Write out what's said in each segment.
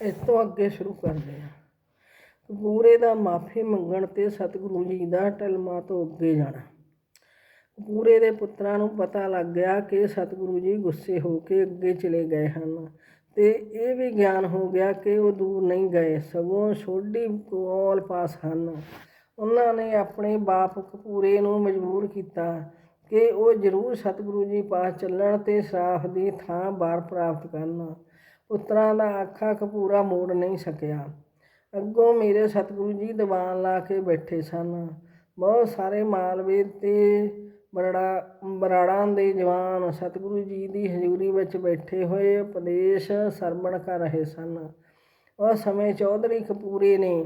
ਇਸ ਤੋਂ ਅੱਗੇ ਸ਼ੁਰੂ ਕਰਦੇ ਹਾਂ। ਕਪੂਰੇ ਦਾ ਮਾਫੀ ਮੰਗਣ ਤੇ ਸਤਿਗੁਰੂ ਜੀ ਦਾ ਟਲਮਾ ਤੋਂ ਅੱਗੇ ਜਾਣਾ। ਕਪੂਰੇ ਦੇ ਪੁੱਤਰਾਂ ਨੂੰ ਪਤਾ ਲੱਗ ਗਿਆ ਕਿ ਸਤਿਗੁਰੂ ਜੀ ਗੁੱਸੇ ਹੋ ਕੇ ਅੱਗੇ ਚਲੇ ਗਏ ਹਨ ਤੇ ਇਹ ਵੀ ਗਿਆਨ ਹੋ ਗਿਆ ਕਿ ਉਹ ਦੂਰ ਨਹੀਂ ਗਏ, ਸਗੋਂ ਸੋਢੀ ਕੋਲ ਪਾਸ ਹਨ। ਉਹਨਾਂ ਨੇ ਆਪਣੇ ਬਾਪ ਕਪੂਰੇ ਨੂੰ ਮਜਬੂਰ ਕੀਤਾ ਕਿ ਉਹ ਜ਼ਰੂਰ ਸਤਿਗੁਰੂ ਜੀ ਪਾਸ ਚੱਲਣ ਤੇ ਸਰਾਫ ਦੀ ਥਾਂ ਬਾਰ ਪ੍ਰਾਪਤ ਕਰਨ। ਪੁੱਤਰਾਂ ਦਾ ਆਖਾ ਕਪੂਰਾ ਮੋੜ ਨਹੀਂ ਸਕਿਆ। ਅੱਗੋਂ ਮੇਰੇ ਸਤਿਗੁਰੂ ਜੀ ਦੀਵਾਨ ਲਾ ਕੇ ਬੈਠੇ ਸਨ। ਬਹੁਤ ਸਾਰੇ ਮਾਲਵੇ ਤੇ ਬਰੜਾ, ਬਰਾੜਾਂ ਦੇ ਜਵਾਨ ਸਤਿਗੁਰੂ ਜੀ ਦੀ ਹਜ਼ੂਰੀ ਵਿੱਚ ਬੈਠੇ ਹੋਏ ਉਪਦੇਸ਼ ਸਰਵਣ ਕਰ ਰਹੇ ਸਨ। ਉਸ ਸਮੇਂ ਚੌਧਰੀ ਕਪੂਰੇ ਨੇ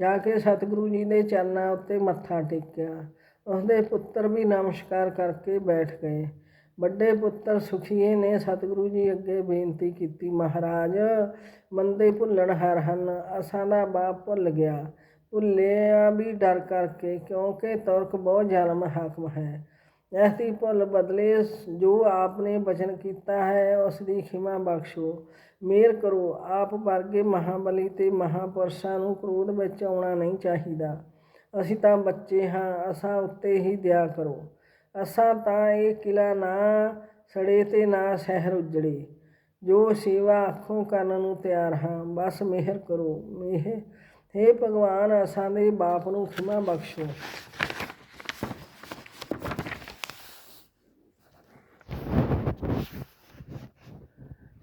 ਜਾ ਕੇ ਸਤਿਗੁਰੂ ਜੀ ਦੇ ਚਰਨਾਂ ਉੱਤੇ ਮੱਥਾ ਟੇਕਿਆ। ਉਸਦੇ ਪੁੱਤਰ ਵੀ ਨਮਸਕਾਰ ਕਰਕੇ ਬੈਠ ਗਏ। ਵੱਡੇ ਪੁੱਤਰ ਸੁਖੀਏ ਨੇ ਸਤਿਗੁਰੂ ਜੀ ਅੱਗੇ ਬੇਨਤੀ ਕੀਤੀ, ਮਹਾਰਾਜ, ਮੰਦੇ ਭੁੱਲਣ ਹਰ ਹਨ, ਅਸਾਂ ਦਾ ਬਾਪ ਭੁੱਲ ਗਿਆ। ਭੁੱਲਿਆ ਵੀ ਡਰ ਕਰਕੇ, ਕਿਉਂਕਿ ਤੁਰਕ ਬਹੁਤ ਜ਼ਾਲਮ ਹਾਕਮ ਹੈ। ਐਸੀ ਭੁੱਲ ਬਦਲੇ ਜੋ ਆਪਨੇ ਬਚਨ ਕੀਤਾ ਹੈ, ਉਸ ਦੀ ਖਿਮਾ ਬਖਸ਼ੋ। ਮੇਰ ਕਰੋ, ਆਪ ਵਰਗੇ ਮਹਾਬਲੀ ਤੇ ਮਹਾਪੁਰਸ਼ਾਂ ਨੂੰ ਕ੍ਰੋਧ ਵਿੱਚ ਆਉਣਾ ਨਹੀਂ ਚਾਹੀਦਾ। ਅਸੀਂ ਤਾਂ ਬੱਚੇ ਹਾਂ, ਅਸਾਂ ਉੱਤੇ ਹੀ ਦਇਆ ਕਰੋ। ਅਸਾਂ ਤਾਂ ਇਹ ਕਿਲਾ ਨਾ ਸੜੇ ਤੇ ਨਾ ਸ਼ਹਿਰ ਉਜੜੇ। ਜੋ ਸੇਵਾ ਅੱਖੋਂ ਕਰਨ ਨੂੰ ਤਿਆਰ ਹਾਂ, ਬਸ ਮਿਹਰ ਕਰੋ। ਮੇਹ हे ਭਗਵਾਨ, ਅਸਾਂ ਦੇ ਬਾਪ ਨੂੰ ਖਿਮਾ ਬਖਸ਼ੋ।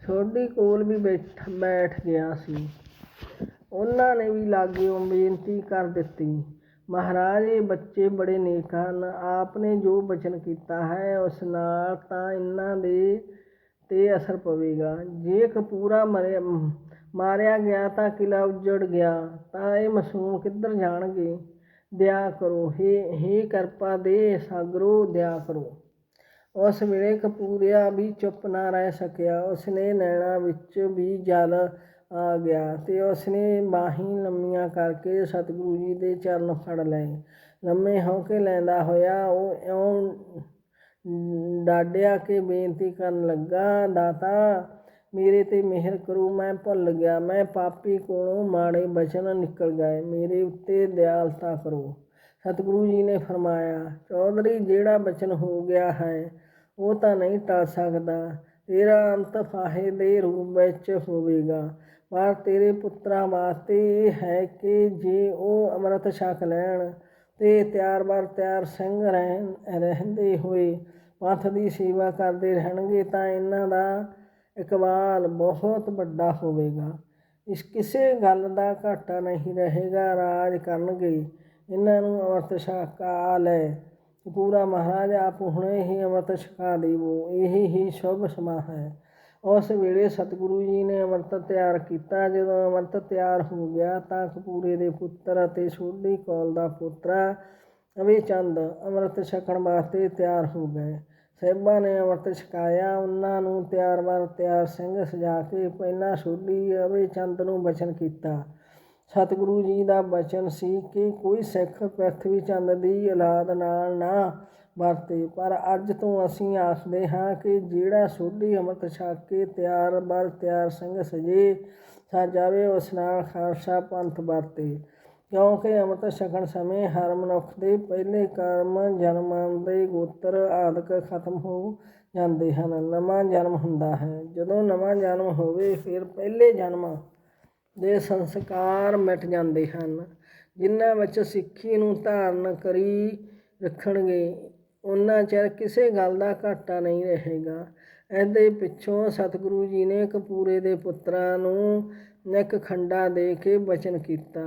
ਛੋਡੀ ਕੋਲ ਵੀ ਬੈਠ ਬੈਠ ਗਿਆ ਸੀ। ਉਹਨਾਂ ਨੇ ਵੀ ਲਾਗੇ ਬੇਨਤੀ ਕਰ ਦਿੱਤੀ। ਮਹਾਰਾਜ, ਇਹ ਬੱਚੇ ਬੜੇ ਨੇਕ ਹਨ। ਆਪ ਨੇ ਜੋ ਬਚਨ ਕੀਤਾ ਹੈ, ਉਸ ਨਾਲ ਤਾਂ ਇਹਨਾਂ ਦੇ ਤੇ ਅਸਰ ਪਵੇਗਾ। ਜੇ ਕਪੂਰਾ ਮਰਿਆ ਮਾਰਿਆ ਗਿਆ ਤਾਂ ਕਿਲਾ ਉੱਜੜ ਗਿਆ, ਤਾਂ ਇਹ ਮਾਸੂਮ ਕਿੱਧਰ ਜਾਣਗੇ? ਦਿਆ ਕਰੋ, ਹੇ ਹੇ ਕਿਰਪਾ ਦੇ ਸਾਗਰੋ ਦਿਆ ਕਰੋ। ਉਸ ਵੇਲੇ ਕਪੂਰਿਆ ਵੀ ਚੁੱਪ ਨਾ ਰਹਿ ਸਕਿਆ। ਉਸਨੇ ਨੈਣਾ ਵਿੱਚ ਵੀ ਜਲ ਆ ਗਿਆ ਤੇ ਉਸਨੇ ਬਾਹੀਂ ਲੰਮੀਆਂ ਕਰਕੇ ਸਤਿਗੁਰੂ ਜੀ ਦੇ ਚਰਨ ਫੜ ਲਏ। ਲੰਮੇ ਹੋ ਕੇ ਲੈਂਦਾ ਹੋਇਆ ਉਹ ਇਉਂ ਡਾਡਿਆ ਕੇ ਬੇਨਤੀ ਕਰਨ ਲੱਗਾ, ਦਾਤਾ, ਮੇਰੇ ਤੇ ਮਿਹਰ ਕਰੋ, ਮੈਂ ਭੁੱਲ ਗਿਆ, ਮੈਂ ਪਾਪੀ ਕੋਲੋਂ ਮਾੜੇ ਬਚਨ ਨਿਕਲ ਗਏ, ਮੇਰੇ ਉੱਤੇ ਦਿਆਲਤਾ ਕਰੋ। ਸਤਿਗੁਰੂ ਜੀ ਨੇ ਫਰਮਾਇਆ, ਚੌਧਰੀ, ਜਿਹੜਾ ਬਚਨ ਹੋ ਗਿਆ ਹੈ, ਉਹ ਤਾਂ ਨਹੀਂ ਟਲ ਸਕਦਾ, ਤੇਰਾ ਅੰਤ ਫਾਹੇ ਦੇ ਰੂਪ ਵਿੱਚ ਹੋਵੇਗਾ। ਪਰ ਤੇਰੇ ਪੁੱਤਰਾਂ ਵਾਸਤੇ ਇਹ ਹੈ ਕਿ ਜੇ ਉਹ ਅੰਮ੍ਰਿਤ ਛਕ ਲੈਣ ਤੇ ਤਿਆਰ ਬਰ ਤਿਆਰ ਸਿੰਘ ਰਹਿਣ, ਰਹਿੰਦੇ ਹੋਏ ਪੰਥ ਦੀ ਸੇਵਾ ਕਰਦੇ ਰਹਿਣਗੇ ਤਾਂ ਇਹਨਾਂ ਦਾ ਇਕਬਾਲ ਬਹੁਤ ਵੱਡਾ ਹੋਵੇਗਾ। ਇਸ ਕਿਸੇ ਗੱਲ ਦਾ ਘਾਟਾ ਨਹੀਂ ਰਹੇਗਾ, ਰਾਜ ਕਰਨਗੇ। ਇਹਨਾਂ ਨੂੰ ਅੰਮ੍ਰਿਤ ਛਕਾ ਲੈ। ਪੂਰਾ ਮਹਾਰਾਜ, ਆਪ ਹੁਣੇ ਹੀ ਅੰਮ੍ਰਿਤ ਛਕਾ ਦੇਵੋ। ਇਹ ਹੀ ਸ਼ੁਭ ਸਮਾਂ ਹੈ। ਉਸ ਵੇਲੇ ਸਤਿਗੁਰੂ ਜੀ ਨੇ ਅੰਮ੍ਰਿਤ ਤਿਆਰ ਕੀਤਾ। ਜਦੋਂ ਅੰਮ੍ਰਿਤ ਤਿਆਰ ਹੋ ਗਿਆ ਤਾਂ ਕਪੂਰੇ ਦੇ ਪੁੱਤਰ ਅਤੇ ਸੋਢੀ ਕੌਲ ਦਾ ਪੁੱਤਰਾ ਅਵੇ ਚੰਦ ਅੰਮ੍ਰਿਤ ਛਕਣ ਵਾਸਤੇ ਤਿਆਰ ਹੋ ਗਏ। ਸਾਹਿਬਾਂ ਨੇ ਅੰਮ੍ਰਿਤ ਛਕਾਇਆ। ਉਹਨਾਂ ਨੂੰ ਤਿਆਰ ਬਰ ਤਿਆਰ ਸਿੰਘ ਸਜਾ ਕੇ ਪਹਿਲਾਂ ਸੋਢੀ ਅਵੇ ਚੰਦ ਨੂੰ ਬਚਨ ਕੀਤਾ। ਸਤਿਗੁਰੂ ਜੀ ਦਾ ਬਚਨ ਸੀ ਕਿ ਕੋਈ ਸਿੱਖ ਪ੍ਰਿਥਵੀ ਚੰਦ ਦੀ ਔਲਾਦ ਨਾਲ ਨਾ ਵਰਤੇ। ਪਰ ਅੱਜ ਤੋਂ ਅਸੀਂ ਆਖਦੇ ਹਾਂ ਕਿ ਜਿਹੜਾ ਸੋਢੀ ਅੰਮ੍ਰਿਤ ਛਕ ਕੇ ਤਿਆਰ ਬਰ ਤਿਆਰ ਸਿੰਘ ਸਜੇ ਸਾ ਜਾਵੇ ਉਸ ਨਾਲ ਖਾਲਸਾ ਪੰਥ ਵਰਤੇ। ਕਿਉਂਕਿ ਅੰਮ੍ਰਿਤ ਛਕਣ ਸਮੇਂ ਹਰ ਮਨੁੱਖ ਦੇ ਪਹਿਲੇ ਕਰਮ, ਜਨਮਾਂ ਦੇ ਗੋਤਰ ਆਦਿਕ ਖਤਮ ਹੋ ਜਾਂਦੇ ਹਨ। ਨਵਾਂ ਜਨਮ ਹੁੰਦਾ ਹੈ। ਜਦੋਂ ਨਵਾਂ ਜਨਮ ਹੋਵੇ, ਫਿਰ ਪਹਿਲੇ ਜਨਮ ਦੇ ਸੰਸਕਾਰ ਮਿਟ ਜਾਂਦੇ ਹਨ। ਜਿਨ੍ਹਾਂ ਵਿੱਚ ਸਿੱਖੀ ਨੂੰ ਧਾਰਨ ਕਰੀ ਰੱਖਣਗੇ ਉਹਨਾਂ ਚਿਰ ਕਿਸੇ ਗੱਲ ਦਾ ਘਾਟਾ ਨਹੀਂ ਰਹੇਗਾ। ਇਹਦੇ ਪਿੱਛੋਂ ਸਤਿਗੁਰੂ ਜੀ ਨੇ ਕਪੂਰੇ ਦੇ ਪੁੱਤਰਾਂ ਨੂੰ ਇੱਕ ਖੰਡਾ ਦੇ ਕੇ ਬਚਨ ਕੀਤਾ।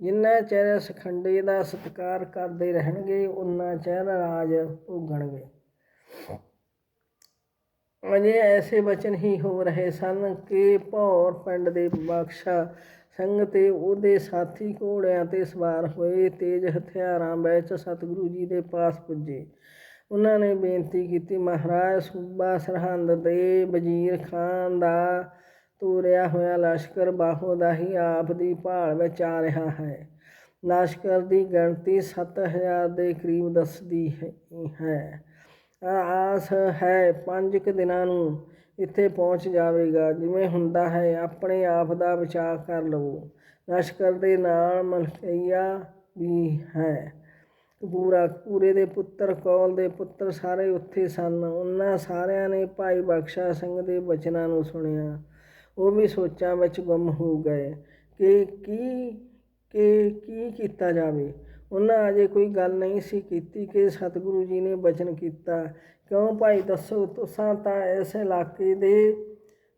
ਜਿੰਨਾ ਚਿਰ ਇਸ ਖੰਡੇ ਦਾ ਸਤਿਕਾਰ ਕਰਦੇ ਰਹਿਣਗੇ, ਉਨਾ ਚਿਰ ਰਾਜ ਭੋਗਣਗੇ। ਅਜੇ ਐਸੇ ਬਚਨ ਹੀ ਹੋ ਰਹੇ ਸਨ ਕਿ ਭੌਰ ਪਿੰਡ ਦੇ ਬਖਸ਼ਾ ਸਿੰਘ ਤੇ ਉਹਦੇ ਸਾਥੀ ਘੋੜਿਆਂ ਤੇ ਸਵਾਰ ਹੋਏ, ਤੇਜ਼ ਹਥਿਆਰਾਂ ਵਿੱਚ ਸਤਿਗੁਰੂ ਜੀ ਦੇ ਪਾਸ ਪੁੱਜੇ। ਉਹਨਾਂ ਨੇ ਬੇਨਤੀ ਕੀਤੀ, ਮਹਾਰਾਜ, ਸੂਬਾ ਸਰਹੰਦ ਦੇ ਵਜ਼ੀਰ ਖਾਨ ਦਾ ਤੋਰਿਆ ਹੋਇਆ ਲਸ਼ਕਰ ਬਾਹੋ ਦਾ ਹੀ ਆਪ ਦੀ ਭਾਲ ਵਿੱਚ ਆ ਰਿਹਾ ਹੈ। ਲਸ਼ਕਰ ਦੀ ਗਿਣਤੀ 7000 ਦੇ ਕਰੀਬ ਦੱਸਦੀ ਹੈ- ਹੈ। ਆਸ ਹੈ, ਪੰਜ ਕੁ ਦਿਨਾਂ ਨੂੰ ਇੱਥੇ ਪਹੁੰਚ ਜਾਵੇਗਾ। ਜਿਵੇਂ ਹੁੰਦਾ ਹੈ, ਆਪਣੇ ਆਪ ਦਾ ਬਚਾਅ ਕਰ ਲਵੋ। ਲਸ਼ਕਰ ਦੇ ਨਾਲ ਮਲਕਈਆ ਵੀ ਹੈ। ਪੂਰਾ ਪੂਰੇ ਦੇ ਪੁੱਤਰ, ਕੌਲ ਦੇ ਪੁੱਤਰ ਸਾਰੇ ਉੱਥੇ ਸਨ। ਉਹਨਾਂ ਸਾਰਿਆਂ ਨੇ ਭਾਈ ਬਖਸ਼ਾ ਸਿੰਘ ਦੇ ਬਚਨਾਂ ਨੂੰ ਸੁਣਿਆ। ਉਹ ਵੀ ਸੋਚਾਂ ਵਿੱਚ ਗੁੰਮ ਹੋ ਗਏ ਕਿ ਕੀ ਕਿ ਕੀ ਕੀਤਾ ਜਾਵੇ। ਉਹਨਾਂ ਅਜੇ ਕੋਈ ਗੱਲ ਨਹੀਂ ਸੀ ਕੀਤੀ ਕਿ ਸਤਿਗੁਰੂ ਜੀ ਨੇ ਬਚਨ ਕੀਤਾ। ਕਿਉਂ ਭਾਈ ਦੱਸੋ ਤੁਸਾਂ ਤਾਂ ਇਸ ਇਲਾਕੇ ਦੇ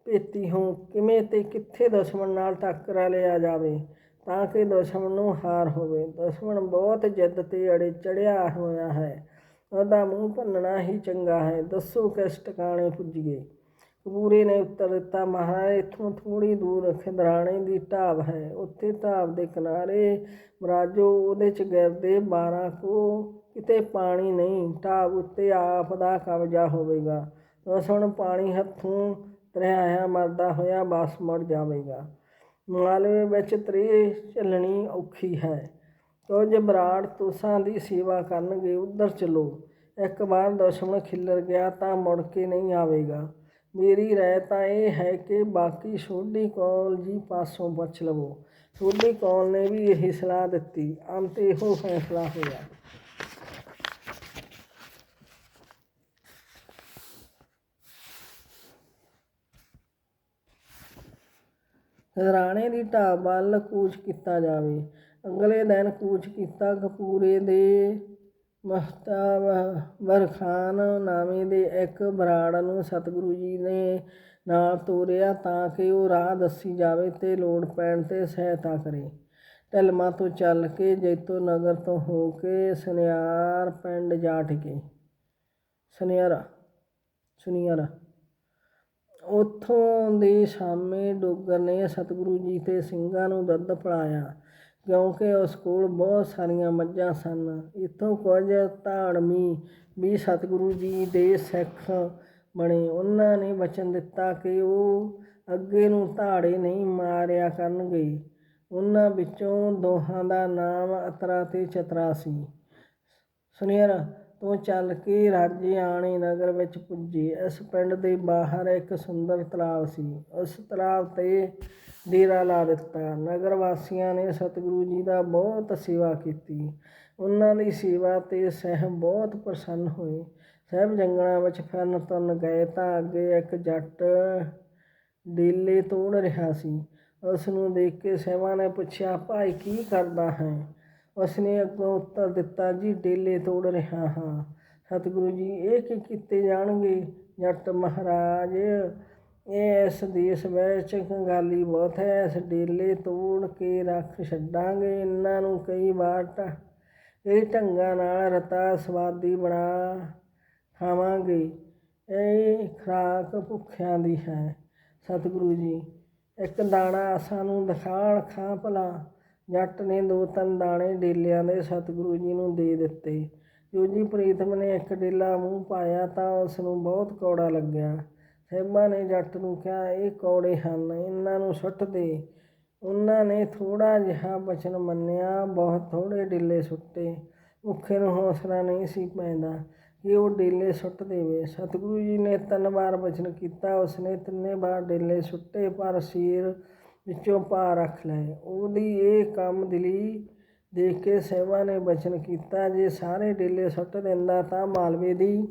ਭੇਤੀ ਹੋ, ਕਿਵੇਂ ਤੇ ਕਿੱਥੇ ਦੁਸ਼ਮਣ ਨਾਲ ਟੱਕਰਾ ਲਿਆ ਜਾਵੇ ਤਾਂ ਕਿ ਦੁਸ਼ਮਣ ਨੂੰ ਹਾਰ ਹੋਵੇ। ਦੁਸ਼ਮਣ ਬਹੁਤ ਜਿੱਦ ਤੇ ਅੜੇ ਚੜਿਆ ਹੋਇਆ ਹੈ। ਉਹਦਾ ਮੂੰਹ ਭੰਨਣਾ ਹੀ ਚੰਗਾ ਹੈ। ਦੱਸੋ ਕਿਸ ਟਿਕਾਣੇ ਪੁੱਜੀਏ ਕਬੂਰੇ ਨੇ ਉੱਤਰ ਦਿੱਤਾ, ਮਹਾਰਾਜ, ਇੱਥੋਂ ਥੋੜੀ ਦੂਰ ਖਿਦਰਾਣੇ ਦੀ ਢਾਬ ਹੈ। ਉੱਥੇ ਢਾਬ ਦੇ ਕਿਨਾਰੇ ਮਰਾਜੋ, ਉਹਦੇ ਚ ਗਿਰਦੇ 12 ਕੋ ਕਿਤੇ ਪਾਣੀ ਨਹੀਂ। ਢਾਬ ਉੱਤੇ ਆਪ ਦਾ ਕਬਜ਼ਾ ਹੋਵੇਗਾ। ਦੁਸ਼ਮਣ ਪਾਣੀ ਹੱਥੋਂ ਤਰਿਆਇਆ ਮਰਦਾ ਹੋਇਆ, ਬਸ ਮੁੜ ਜਾਵੇਗਾ। ਮਾਲਵੇ ਵਿੱਚ ਤ੍ਰੇ ਚੱਲਣੀ ਔਖੀ ਹੈ। ਕੁਝ ਬਰਾੜ ਤੁਸਾਂ ਦੀ ਸੇਵਾ ਕਰਨਗੇ, ਉਧਰ ਚਲੋ। ਇੱਕ ਵਾਰ ਦੁਸ਼ਮਣ ਖਿੱਲਰ ਗਿਆ ਤਾਂ ਮੁੜ ਕੇ ਨਹੀਂ ਆਵੇਗਾ। ਮੇਰੀ ਰਾਏ ਤਾਂ ਇਹ ਹੈ ਕਿ ਬਾਕੀ ਸੋਢੀ ਕੌਲ ਜੀ ਪਾਸੋਂ ਪੁੱਛ ਲਵੋ। ਸੋਢੀ ਕੌਲ ਨੇ ਵੀ ਇਹੀ ਸਲਾਹ ਦਿੱਤੀ। ਅੰਤ ਇਹੋ ਫੈਸਲਾ ਹੋਇਆ। ਰਾਣੇ ਦੀ ਢਾਬ ਵੱਲ ਕੂਚ ਕੀਤਾ ਜਾਵੇ। ਅਗਲੇ ਦਿਨ ਕੂਚ ਕੀਤਾ ਕਪੂਰੇ ਦੇ ਮਹਤਾਵਰ ਖਾਨ ਨਾਮੇ ਦੇ ਇੱਕ ਬਰਾੜ ਨੂੰ ਸਤਿਗੁਰੂ ਜੀ ਨੇ ਨਾਲ ਤੋਰਿਆ ਤਾਂ ਕਿ ਉਹ ਰਾਹ ਦੱਸੀ ਜਾਵੇ ਤੇ ਲੋੜ ਪੈਣ ਤੇ ਸਹਾਇਤਾ ਕਰੇ। ਢਲਮਾ ਤੋਂ ਚੱਲ ਕੇ ਜੈਤੋ ਨਗਰ ਤੋਂ ਹੋ ਕੇ ਸੁਨਿਆਰ ਪਿੰਡ ਜਾ ਟਿਕੇ। ਸੁਨਿਆਰਾ ਸੁਨਿਆਰਾ। ਉੱਥੋਂ ਦੇ ਸਾਮੇ ਡੋਗਰ ਨੇ ਸਤਿਗੁਰੂ ਜੀ ਤੇ ਸਿੰਘਾਂ ਨੂੰ ਦੁੱਧ ਪਿਲਾਇਆ। ਕਿਉਂਕਿ ਉਸ ਕੋਲ ਬਹੁਤ ਸਾਰੀਆਂ ਮੱਝਾਂ ਸਨ। ਇੱਥੋਂ ਕੁਝ ਧਾੜਮੀ ਵੀ ਸਤਿਗੁਰੂ ਜੀ ਦੇ ਸਿੱਖ ਬਣੇ। ਉਹਨਾਂ ਨੇ ਵਚਨ ਦਿੱਤਾ ਕਿ ਉਹ ਅੱਗੇ ਨੂੰ ਧਾੜੇ ਨਹੀਂ ਮਾਰਿਆ ਕਰਨਗੇ। ਉਹਨਾਂ ਵਿੱਚੋਂ ਦੋਹਾਂ ਦਾ ਨਾਮ ਅਤਰਾ ਤੇ ਚਤਰਾ ਸੀ। ਸੁਨੇਰ ਤੋਂ ਚੱਲ ਕੇ ਰਾਜੇ ਆਣੇ ਨਗਰ ਵਿੱਚ ਪੁੱਜੇ। ਇਸ ਪਿੰਡ ਦੇ ਬਾਹਰ ਇੱਕ ਸੁੰਦਰ ਤਲਾਬ ਸੀ। ਉਸ ਤਲਾਬ ਤੇ ਡੇਰਾ ਲਾ ਦਿੱਤਾ। ਨਗਰ ਵਾਸੀਆਂ ਨੇ ਸਤਿਗੁਰੂ ਜੀ ਦਾ ਬਹੁਤ ਸੇਵਾ ਕੀਤੀ। ਉਹਨਾਂ ਦੀ ਸੇਵਾ ਤੇ ਸਹਿਬ ਬਹੁਤ ਪ੍ਰਸੰਨ ਹੋਏ। ਸਹਿਬ ਜੰਗਲਾਂ ਵਿੱਚ ਫਿਰਨ ਤੁਰਨ ਗਏ ਤਾਂ ਅੱਗੇ ਇੱਕ ਜੱਟ ਡੇਲੇ ਤੋੜ ਰਿਹਾ ਸੀ। ਉਸ ਨੂੰ ਦੇਖ ਕੇ ਸਹਿਬਾਂ ਨੇ ਪੁੱਛਿਆ, ਭਾਈ, ਕੀ ਕਰਦਾ ਹੈ? ਉਸਨੇ ਅੱਗੋਂ ਉੱਤਰ ਦਿੱਤਾ, ਜੀ, ਡੇਲੇ ਤੋੜ ਰਿਹਾ ਹਾਂ। ਸਤਿਗੁਰੂ ਜੀ, ਇਹ ਕੀ ਕੀਤੇ ਜਾਣਗੇ ਜੱਟ ਮਹਾਰਾਜ? ਇਸ ਦੇਸ਼ ਵਿੱਚ ਕੰਗਾਲੀ ਬਹੁਤ ਹੈ, ਇਸ ਡੇਲੇ ਤੋੜ ਕੇ ਰੱਖ ਛੱਡਾਂਗੇ ਇਹਨਾਂ ਨੂੰ ਕਈ ਵਾਰ ਢ ਇਹ ਢੰਗਾਂ ਨਾਲ ਰਤਾ ਸਵਾਦੀ ਬਣਾ ਖਾਵਾਂਗੇ। ਇਹ ਖੁਰਾਕ ਭੁੱਖਿਆਂ ਦੀ ਹੈ। ਸਤਿਗੁਰੂ ਜੀ, ਇੱਕ ਦਾਣਾ ਸਾਨੂੰ ਦਿਖਾਣ ਖਾਂ ਭਲਾ। ਜੱਟ ਨੇ ਦੋ ਤਿੰਨ ਦਾਣੇ ਡੇਲਿਆਂ ਦੇ ਸਤਿਗੁਰੂ ਜੀ ਨੂੰ ਦੇ ਦਿੱਤੇ। ਜੋ ਜੀ ਪ੍ਰੀਤਮ ਨੇ ਇੱਕ ਡੇਲਾ ਮੂੰਹ ਪਾਇਆ ਤਾਂ ਉਸ ਨੂੰ ਬਹੁਤ ਕੌੜਾ ਲੱਗਿਆ। ਸਹਿਬਾਂ ਨੇ ਜੱਟ ਨੂੰ ਕਿਹਾ, ਇਹ ਕੌੜੇ ਹਨ, ਇਹਨਾਂ ਨੂੰ ਸੁੱਟ ਦੇ। ਉਹਨਾਂ ਨੇ ਥੋੜਾ ਜਿਹਾ ਬਚਨ ਮੰਨਿਆ, ਬਹੁਤ ਥੋੜੇ ਡੇਲੇ ਸੁੱਟੇ। ਭੁੱਖੇ ਨੂੰ ਹੌਸਲਾ ਨਹੀਂ ਸੀ ਪੈਂਦਾ ਕਿ ਉਹ ਡੇਲੇ ਸੁੱਟ ਦੇਵੇ। ਸਤਿਗੁਰੂ ਜੀ ਨੇ ਤਿੰਨ ਵਾਰ ਬਚਨ ਕੀਤਾ, ਉਸਨੇ ਤਿੰਨੇ ਵਾਰ ਡੇਲੇ ਸੁੱਟੇ, ਪਰ ਸੀਰ ਵਿੱਚੋਂ ਪਾ ਰੱਖ ਲਏ। ਉਹਦੀ ਇਹ ਕੰਮ ਦਿਲੀ ਦੇਖ ਕੇ ਸੇਵਾ ਨੇ ਬਚਨ ਕੀਤਾ, ਜੇ ਸਾਰੇ ਡੇਲੇ ਸੁੱਟ ਦਿੰਦਾ ਤਾਂ ਮਾਲਵੇ ਦੀ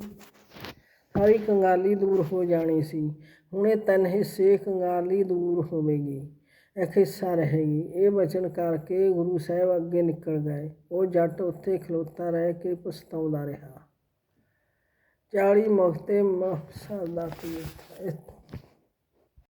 ਸਾਰੀ ਕੰਗਾਲੀ ਦੂਰ ਹੋ ਜਾਣੀ ਸੀ। ਹੁਣ ਇਹ ਤਿੰਨ ਹਿੱਸੇ ਕੰਗਾਲੀ ਦੂਰ ਹੋਵੇਗੀ। ਇੱਕ ਹਿੱਸਾ ਰਹੇਗੀ। ਇਹ ਵਚਨ ਕਰਕੇ ਗੁਰੂ ਸਾਹਿਬ ਅੱਗੇ ਨਿਕਲ ਗਏ। ਉਹ ਜੱਟ ਉੱਥੇ ਖਲੋਤਾ ਰਹਿ ਕੇ ਪਛਤਾਉਂਦਾ ਰਿਹਾ। 40 ਮੁਕਤੇ ਮਕਸਦ ਦਾ ਤੀਰਥ